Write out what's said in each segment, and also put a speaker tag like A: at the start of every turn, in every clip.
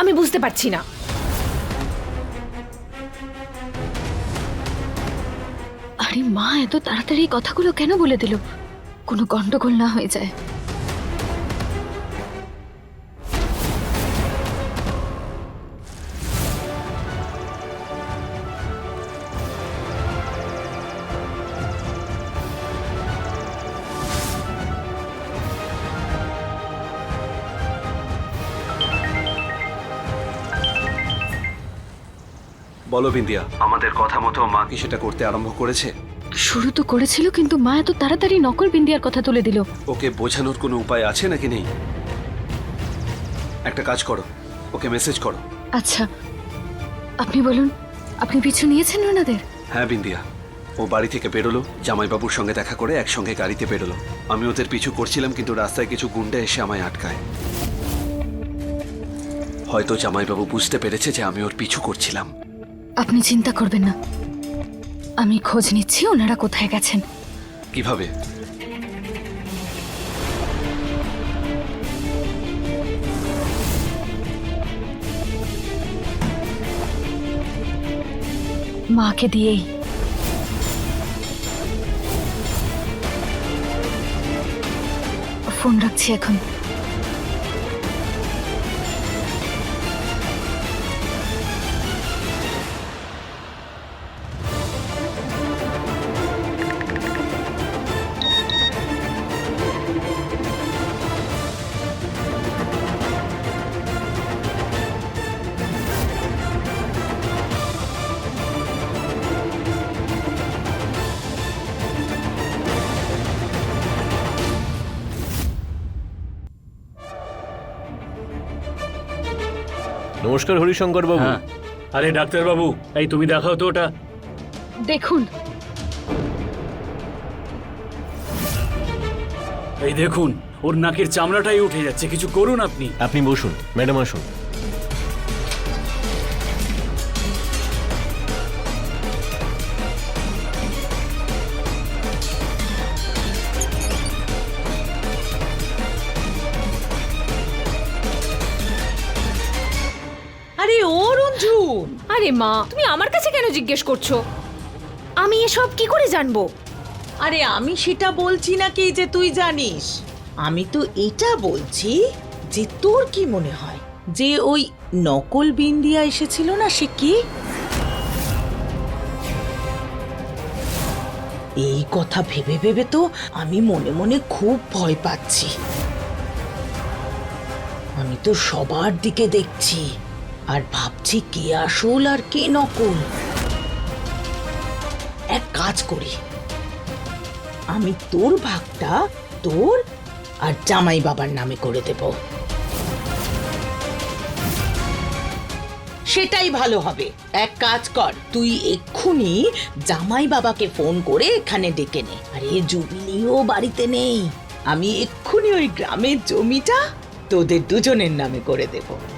A: আমি বুঝতে পারছি না।
B: আরে মা, এত তাড়াতাড়ি কথাগুলো কেন বলে দিল? কোনো গন্ডগোল না হয়ে যায়।
C: বলো বিন্দিয়া। আমাদের কথা মতো মা কি সেটা করতে আরম্ভ করেছে?
B: শুরু তো করেছিল কিন্তু মা এত তাড়াতাড়ি নকল বিন্দিয়ার কথা তুলে দিল।
C: ওকে বোঝানোর কোনো উপায় আছে নাকি নেই? একটা কাজ করো ওকে মেসেজ করো।
B: আচ্ছা আপনি বলুন আপনি পিছু নিয়েছেন ওনাদের?
C: হ্যাঁ বিন্দিয়া ও বাড়ি থেকে বেরোলো জামাইবাবুর সঙ্গে দেখা করে একসঙ্গে গাড়িতে বেরোলো। আমি ওদের পিছু করছিলাম কিন্তু রাস্তায় কিছু গুন্ডা এসে আমায় আটকায়। হয়তো জামাইবাবু বুঝতে পেরেছে যে আমি ওর পিছু করছিলাম।
B: আপনি চিন্তা করবেন না। আমি খোঁজ নিচ্ছি ওনারা কোথায় গেছেন।
C: কীভাবে?
B: মাকে দিয়েই। ফোন রাখছি এখন।
D: নমস্কার হরিশঙ্কর বাবু।
E: হ্যাঁ। আরে ডাক্তারবাবু এই তুমি দেখাও তো ওটা।
B: দেখুন।
E: এই দেখুন ওর নাকের চামড়াটাই উঠে যাচ্ছে কিছু করুন আপনি।
D: আপনি বসুন ম্যাডাম আসুন।
A: আরে মা, তুমি আমার কাছে কেন জিজ্ঞেস করছ? আমি এসব কি করে জানব?
F: আরে আমি সেটা বলছি না কি যে তুই জানিস। আমি তো এটা বলছি যে তোর কি মনে হয়? যে ওই নকল বিন্দিয়া এসেছিল না সে কি? এই কথা ভেবে ভেবে তো আমি মনে মনে খুব ভয় পাচ্ছি। আমি তো সবার দিকে দেখছি। আর ভাবছি কে আসল আর কে নকল। এক কাজ করি। আমি তোর ভাগটা তোর আর জামাই বাবার নামে করে দেব। সেটাই ভালো হবে। এক কাজ কর, তুই এক্ষুনি জামাই বাবাকে ফোন করে এখানে ডেকে নে। আরে জুবিলিও বাড়িতে নেই। আমি এক্ষুনি ওই গ্রামের জমিটা তোদের দুজনের নামে করে দেব।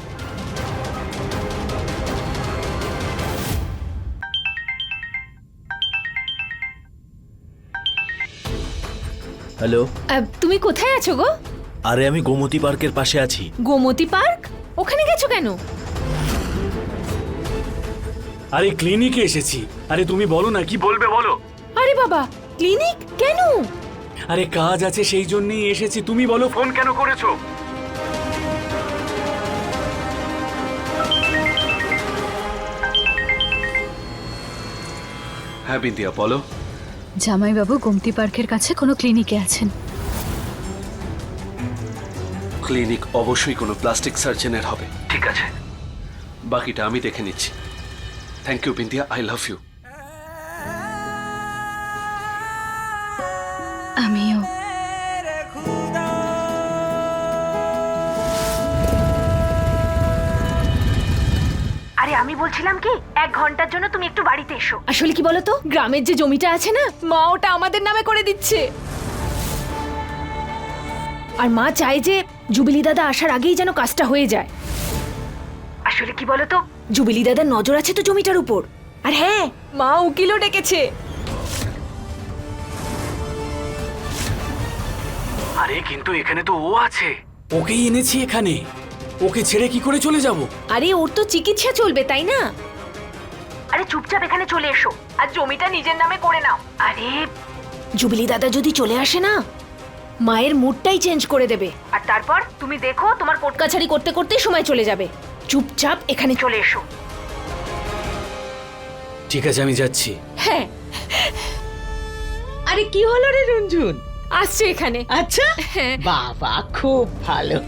G: হ্যালো
A: তুমি কোথায় আছো গো?
G: আরে আমি গোমতী পার্কের পাশে আছি।
A: গোমতী পার্ক? ওখানে গেছো কেন?
E: আরে ক্লিনিকে এসেছি। আরে তুমি বলো না কি বলবে বলো?
A: আরে বাবা ক্লিনিক? কেন?
E: আরে কাজ আছে সেই জন্যই এসেছি। তুমি বলো ফোন কেন করেছ?
C: হ্যাঁ বিন্দিয়া বলো।
B: জামাইবাবু গোমতি পার্কের কাছে কোনো ক্লিনিকে আছেন।
C: ক্লিনিক অবশ্যই কোনো প্লাস্টিক সার্জনের হবে। ঠিক আছে। বাকিটা আমি দেখে নিচ্ছি। Thank you Bindiya I love you
A: বলছিলাম কি এক ঘণ্টার জন্য তুমি একটু বাড়িতে এসো। আসলে কি বলতো? গ্রামের যে জমিটা আছে না মা ওটা আমাদের নামে করে দিচ্ছে। আর মা চায় যে জুবিলি দাদা আসার আগেই যেন কাজটা হয়ে যায়। আসলে কি বলতো? জুবিলি দাদার নজর আছে তো জমিটার উপর। আর হ্যাঁ মা উকিলও ডেকেছে।
E: আরে কিন্তু এখানে তো ও আছে। ওকেই এনেছি এখানে। ওকে ছেড়ে কি করে চলে যাব?
A: আরে ওর তো চিকিৎসা চলবে তাই না? আরে চুপচাপ এখানে চলে এসো। আর জমিটা নিজের নামে করে নাও। আরে জুবিলি দাদা যদি চলে আসে না মায়ের মুডটাই চেঞ্জ করে দেবে। আর তারপর তুমি দেখো তোমার কোর্ট কাছারি করতে করতেই সময় চলে যাবে। চুপচাপ এখানে চলে এসো।
E: ঠিক আছে আমি যাচ্ছি।
A: হ্যাঁ।
F: আরে কি হলো রে রঞ্জুন?
A: আসছে এখানে।
F: আচ্ছা?
A: হ্যাঁ।
F: বাবা খুব ভালো।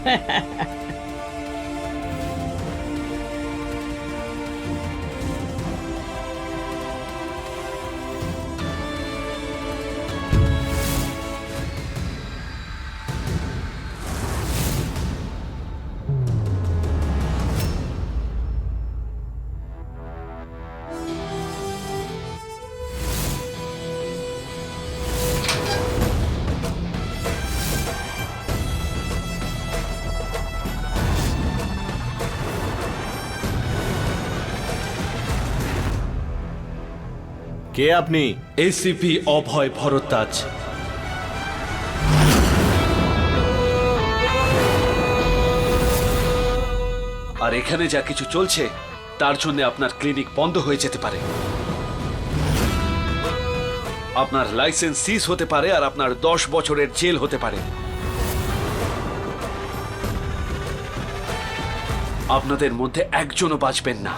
D: কে আপনি?
C: এসিপি অভয় ভরদ্বাজ। আর এখানে যা কিছু চলছে, তার জন্য আপনার ক্লিনিক বন্ধ হয়ে যেতে পারে। আপনার লাইসেন্স সিজ হতে পারে আর আপনার দশ বছরের জেল হতে পারে। আপনাদের মধ্যে একজনও বাঁচবেন না।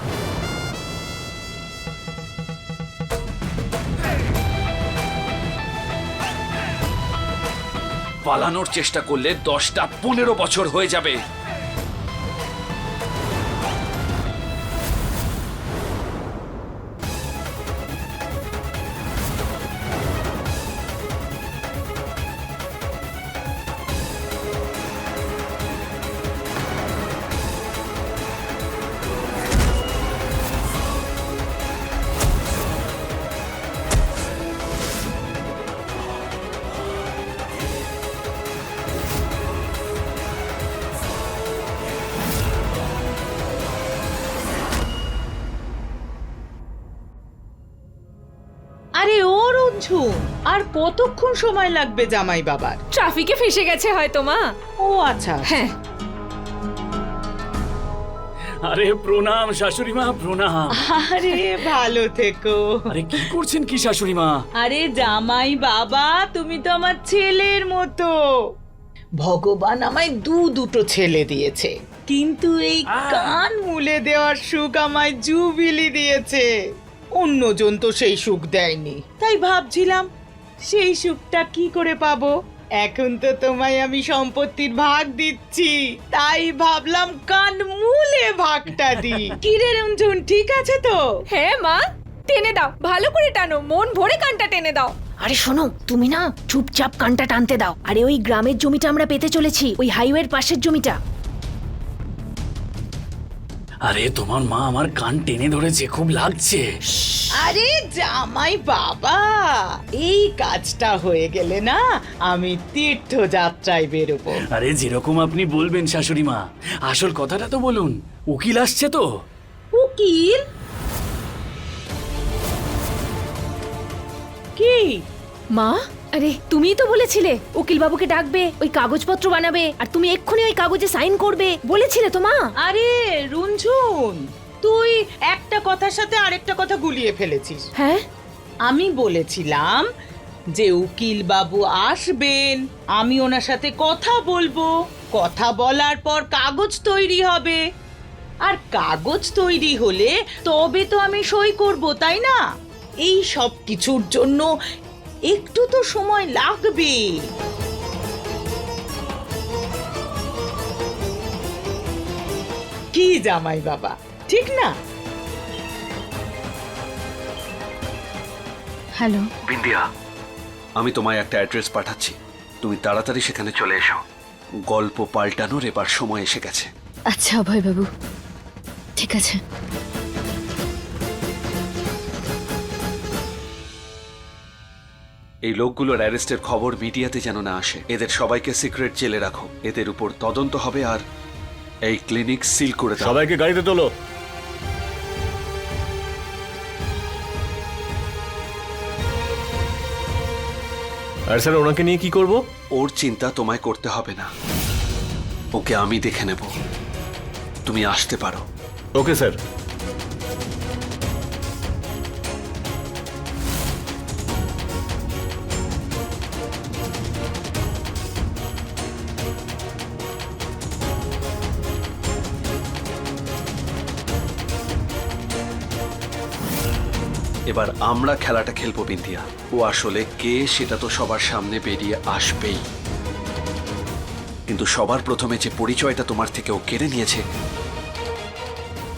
C: পালানোর চেষ্টা করলে দশটা পনেরো বছর হয়ে যাবে।
F: আর কতক্ষণ সময় লাগবে জামাই বাবার?
A: ট্রাফিকে ফেসে গেছে হয়তো মা।
F: ও আচ্ছা
A: হ্যাঁ।
E: আরে প্রণাম শাশুড়ি মা প্রণাম।
F: আরে ভালো থেকো।
E: আরে কি করছেন কি শাশুড়ি মা?
F: আরে জামাই বাবা তুমি তো আমার ছেলের মতো। ভগবান আমায় দু দুটো ছেলে দিয়েছে। কিন্তু এই কান মুলে দেওয়ার সুখ আমায় জুবিলি দিয়েছে। অন্যজন তো সেই সুখ দেয়নি। তাই ভাবছিলাম সেই সুখটা কি করে পাবো? এখন তো তোমায় আমি সম্পত্তির ভাগ দিচ্ছি। তাই ভাবলাম কান মুলে ভাগটা দিই। কিরে রঞ্জন ঠিক আছে তো?
A: হ্যাঁ মা। টেনে দাও। ভালো করে টানো। মন ভরে কানটা টেনে দাও। আরে শোনো তুমি না চুপচাপ কানটা টানতে দাও। আরে ওই গ্রামের জমিটা আমরা পেতে চলেছি ওই হাইওয়ের পাশের জমিটা।
E: আরে তোমার মা আমার কান টেনে ধরেছে খুব লাগছে।
F: আরে জামাই বাবা এই কাজটা হয়ে গেলে না আমি তীর্থযাত্রায় বেরোবো।
E: আরে যেরকম আপনি বলবেন শাশুড়ি মা আসল কথাটা তো বলুন উকিল আসছে তো?
F: উকিল? কি?
A: মা আরে তুমিই তো বলেছিলে উকিল বাবুকে ডাকবে ওই কাগজপত্র বানাবে আর তুমি এক্ষুনি ওই কাগজে সাইন করবে বলেছিলে তো মা।
F: আরে রুনঝুন তুই একটা কথার সাথে আরেকটা কথা গুলিয়ে ফেলেছিস।
A: হ্যাঁ?
F: আমি বলেছিলাম যে উকিল বাবু আসবেন আমি ওনার সাথে কথা বলব কথা বলার পর কাগজ তৈরি হবে। আর কাগজ তৈরি হলে তবে তো আমি সই করব তাই না? এই সব কিছুর জন্য একটু তো সময় লাগবে। কি জামাই বাবা ঠিক না?
B: হ্যালো।
C: বিন্দিয়া আমি তোমায় একটা অ্যাড্রেস পাঠাচ্ছি। তুমি তাড়াতাড়ি সেখানে চলে এসো। গল্প পাল্টানোর এবার সময় এসে গেছে।
B: আচ্ছা অভয় বাবু ঠিক আছে।
C: এই লোকগুলোর অ্যারেস্টের খবর মিডিয়াতে যেন না আসে এদের সবাইকে সিক্রেট জেলে রাখো। এদের উপর তদন্ত হবে আর এই ক্লিনিক সিল করে দাও।
D: সবাইকে গাড়িতে তোলো। আর স্যার ওনাকে নিয়ে কি করব?
C: ওর চিন্তা তোমায় করতে হবে না। ওকে আমি দেখে নেব। তুমি আসতে পারো।
D: Okay sir.
C: এবার আমরা খেলাটা খেলব বিন্দিয়া ও আসলে কে সেটা তো সবার সামনে বেরিয়ে আসবেই। কিন্তু সবার প্রথমে যে পরিচয়টা তোমার থেকে ও কেড়ে নিয়েছে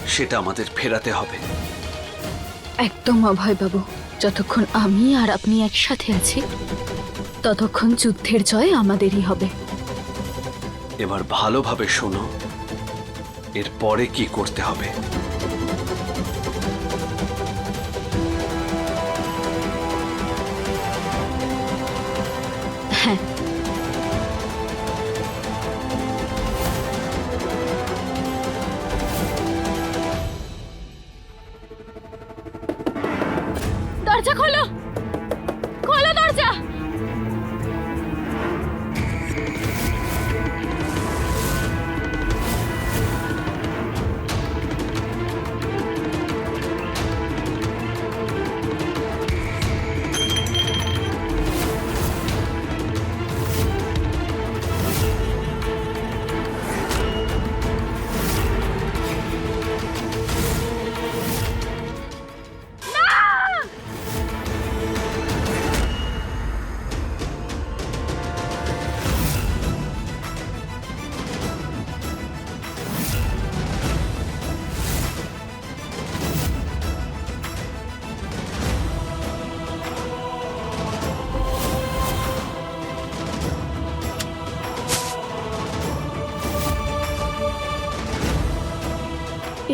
C: সেটা আমাদের ফেরাতে হবে।
B: একদম অভয় বাবু যতক্ষণ আমি আর আপনি একসাথে আছি ততক্ষণ যুদ্ধের জয় আমাদেরই হবে।
C: এবার ভালোভাবে শোনো এর পরে কি করতে হবে।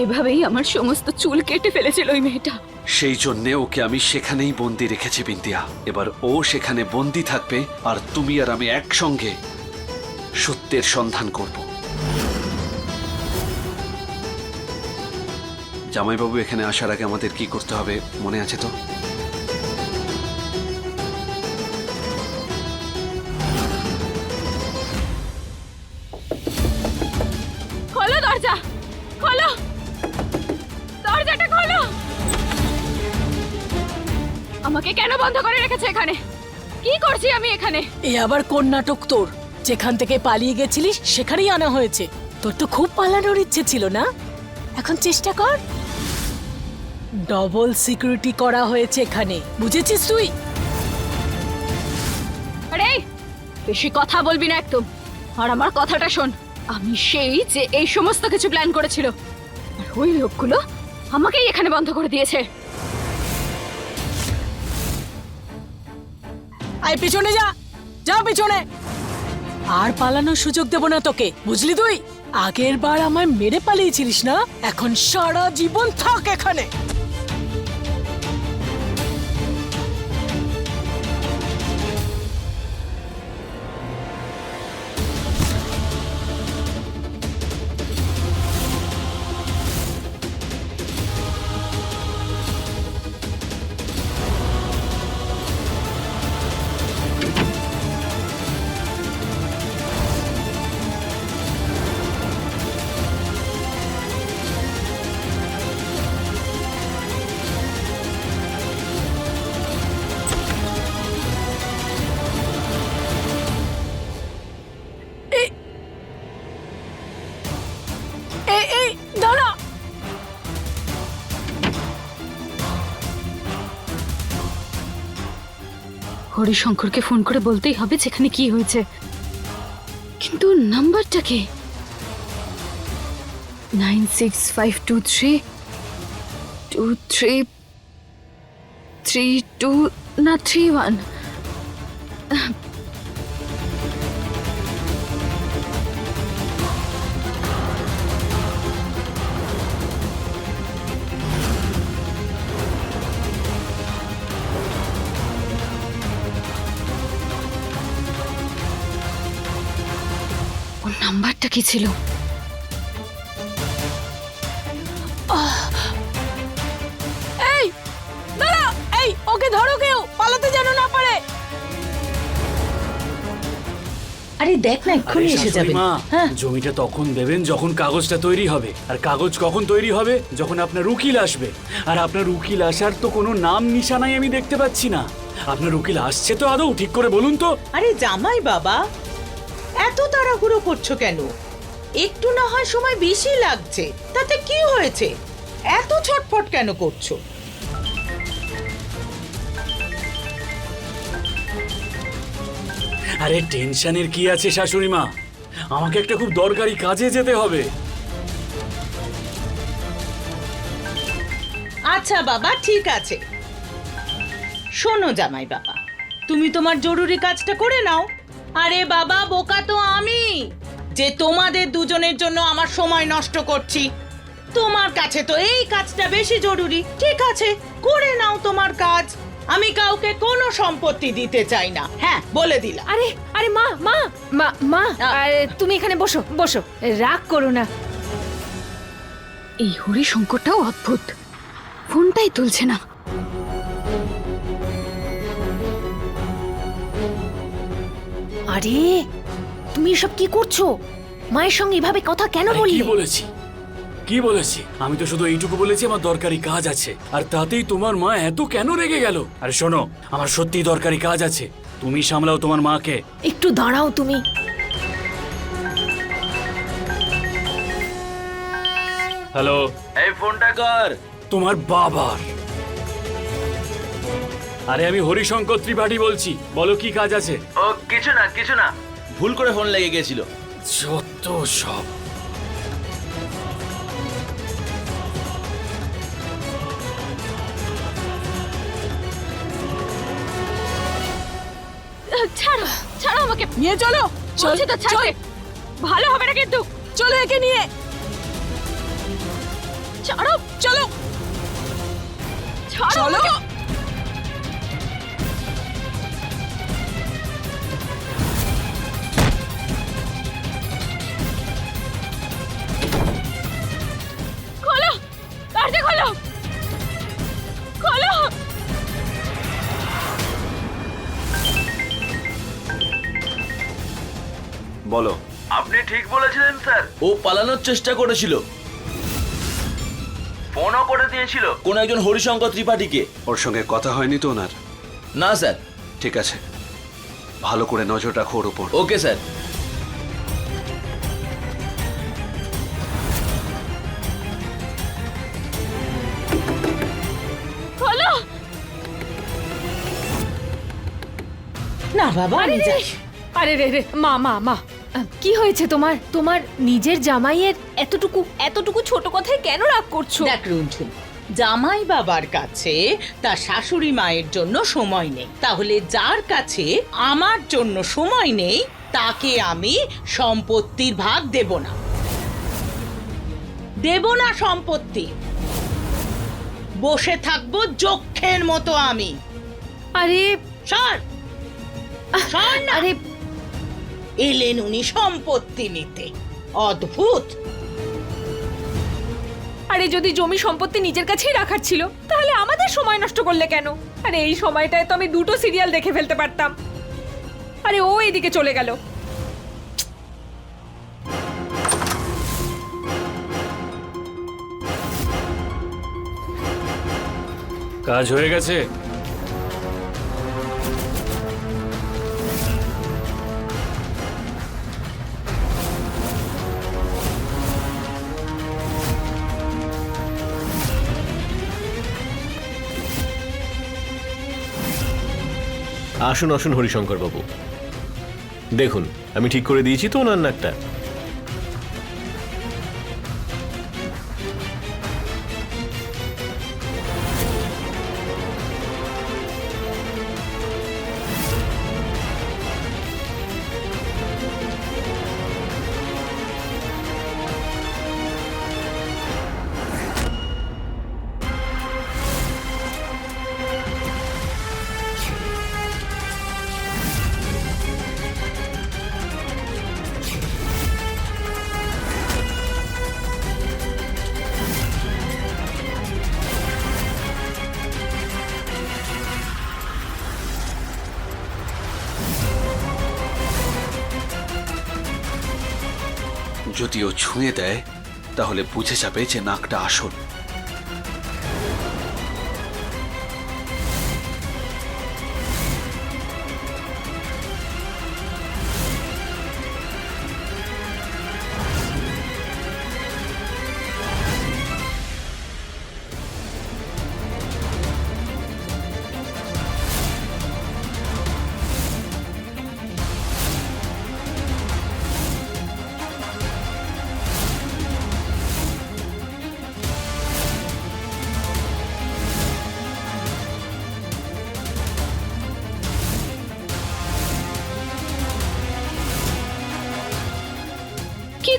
B: এভাবেই আমার সমস্ত চুল কেটে ফেলেছিল ওই মেয়েটা।
C: সেই জন্যে ওকে আমি সেখানেই বন্দি রেখেছি বিন্দিয়া এবার ও সেখানে বন্দি থাকবে আর তুমি আর আমি একসঙ্গে সত্যের সন্ধান করব। জামাইবাবু এখানে আসার আগে আমাদের কি করতে হবে মনে আছে তো?
B: এখানে।
H: এ আবার কোন নাটক তোর? যেখান থেকে পালিয়ে গেছিলিস সেখানেই আনা হয়েছে। তোর তো খুব পালানোর ইচ্ছে ছিল না? এখন চেষ্টা কর। ডবল সিকিউরিটি করা হয়েছে এখানে। বুঝেছিস তুই?
B: আরে বেশি কথা বলবি না একদম। আর আমার কথাটা শোন। আমি সেই যে এই সমস্ত কিছু প্ল্যান করেছিল। আর ওই লোকগুলো আমাকেই এখানে বন্ধ করে দিয়েছে।
H: পিছনে যা। যা পিছনে। আর পালানোর সুযোগ দেব না তোকে, বুঝলি তুই? আগের বার আমায় মেরে পালিয়েছিলিস না? এখন সারা জীবন থাক এখানে।
B: হরিশঙ্করকে ফোন করে বলতেই হবে যেখানে কি হয়েছে। কিন্তু নাম্বারটা কে? Nine six five two three two three three two, না থ্রি ওয়ান। নাম্বারটা কি ছিল?
H: এই দাঁড়া! এই ওকে ধরো কেউ পালাতে যেন না পারে।
F: আরে দেখ না এক্ষুনি এসে
E: মা
F: হ্যাঁ।
E: জমিটা তখন দেবেন যখন কাগজটা তৈরি হবে। আর কাগজ কখন তৈরি হবে? যখন আপনার উকিল আসবে। আর আপনার উকিল আসার তো কোনো নাম নিশানাই আমি দেখতে পাচ্ছি না। আপনার উকিল আসছে তো আদৌ ঠিক করে বলুন তো।
F: আরে জামাই বাবা এত তাড়াহুড়ো করছ কেন? একটু না হয় সময় বেশি লাগছে। তাতে কি হয়েছে? এত ছটফট কেন করছ?
E: আরে টেনশনের কি আছে শাশুড়ি মা? আমাকে একটা খুব দরকারি কাজে যেতে হবে।
F: আচ্ছা বাবা ঠিক আছে। শোনো জামাই বাবা তুমি তোমার জরুরি কাজটা করে নাও। আরে বাবা বোকা তো আমি! যে তোমাদের দুজনের জন্য আমার সময় নষ্ট করছি। তোমার কাছে তো এই কাজটা বেশি জরুরি। ঠিক আছে করে নাও তোমার কাজ। আমি কাউকে কোনো সম্পত্তি দিতে চাই না। হ্যাঁ বলে দিলাম।
A: আরে আরে মা মা মা মা আরে তুমি এখানে বসো বসো। রাগ করো না।
B: এই হরি শঙ্করটাও অদ্ভুত। ফোনটাই তুলছে না।
A: আরে তুমি এসব কি করছ? মায়ের সঙ্গে এভাবে কথা কেন বললি
E: কি বলেছি? কি বলেছি? আমি তো শুধু এইটুকু বলেছি আমার দরকারি কাজ আছে। আর তাতেই তোমার মা এত কেন রেগে গেল? আরে শোনো আমার সত্যি দরকারি কাজ আছে। তুমি সামলাও তোমার মাকে।
A: একটু দাঁড়াও তুমি।
E: হ্যালো।
G: এই ফোনটা কর।
E: তোমার বাবার। আরে আমি হরিশঙ্কর ত্রিপাঠী বলছি। বলো কি কাজ আছে?
G: ও কিছু না কিছু না। ভুল করে ফোন লেগে গেছিল
E: যত সব।
B: ছাড়ো ছাড়ো আমাকে।
H: নিয়ে চলো। চল
B: বলছি তো ছাড়তে। ভালো হবে না কিন্তু।
H: চলো একে নিয়ে।
B: ছাড়ো।
H: চলো।
B: ছাড়ো
H: চলো।
G: ও পালানোর চেষ্টা করেছিল। ফোনও করে দিয়েছিল। কোন একজন হরিশঙ্কর ত্রিপাঠীকে।
C: ওর সঙ্গে কথা হয়নি তো ওনার?
G: না স্যার।
C: ঠিক আছে। ভালো করে নজর রাখো ওর উপর।
G: Okay sir.
F: না বাবা
A: আরে রে রে মা মা মা। কি হয়েছে তোমার? তোমার নিজের জামাইয়ের এতটুকু এতটুকু ছোট কথায় কেন রাগ করছ?
F: দেখ রুনঝুন জামাই বাবার কাছে তার শাশুড়ি মায়ের জন্য সময় নেই। তাহলে যার কাছে আমার জন্য সময় নেই তাকে আমি সম্পত্তির ভাগ দেব না। দেব না সম্পত্তি। বসে থাকব যক্ষের মতো আমি।
A: আরে
F: সর! সর না!
A: আরে
F: এলেন উনি সম্পত্তি নিতে। অদ্ভুত।
A: আরে যদি জমি সম্পত্তি নিজের কাছেই রাখার ছিল তাহলে আমাদের সময় নষ্ট করলে কেন? আরে এই সময়টায় তো আমি দুটো সিরিয়াল দেখে ফেলতে পারতাম। আরে ও এদিকে চলে গেল।
E: কাজ হয়ে গেছে?
D: আসুন আসুন হরিশঙ্করবাবু। দেখুন আমি ঠিক করে দিয়েছি তো ওনার নাকটা।
C: যদি ও ছুঁয়ে দেয় তাহলে বুঝে যাবে যে নাকটা আসল।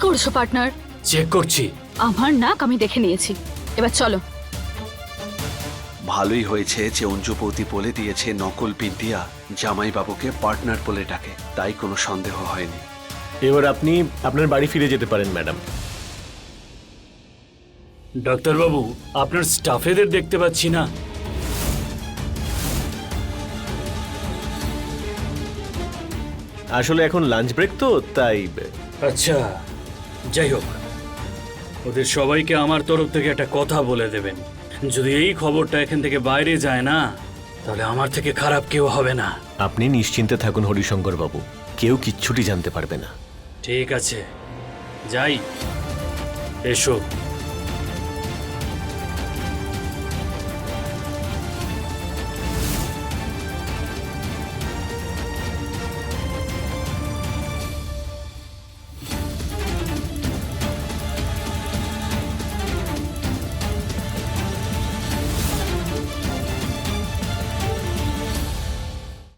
B: করছ পার্টনার?
E: চেক করছি।
B: আমার নাক আমি দেখে নিয়েছি। এবার চলো।
C: ভালোই হয়েছে যে অঞ্জুপতি বলে দিয়েছে নকল বিন্দিয়া জামাইবাবুকে পার্টনার বলে ডাকে তাই কোনো সন্দেহ হয়নি।
D: এবার আপনি আপনার বাড়ি ফিরে যেতে পারেন ম্যাডাম।
E: ডাক্তারবাবু আপনার স্টাফেদের দেখতে পাচ্ছি না।
D: আসলে এখন লাঞ্চ ব্রেক তো তাই
E: আচ্ছা। যাই হোক ওদের সবাইকে আমার তরফ থেকে একটা কথা বলে দেবেন। যদি এই খবরটা এখান থেকে বাইরে যায় না তাহলে আমার থেকে খারাপ কেউ হবে না।
D: আপনি নিশ্চিন্তে থাকুন হরিশঙ্কর বাবু কেউ কিচ্ছুটি জানতে পারবে না।
E: ঠিক আছে যাই। এসো।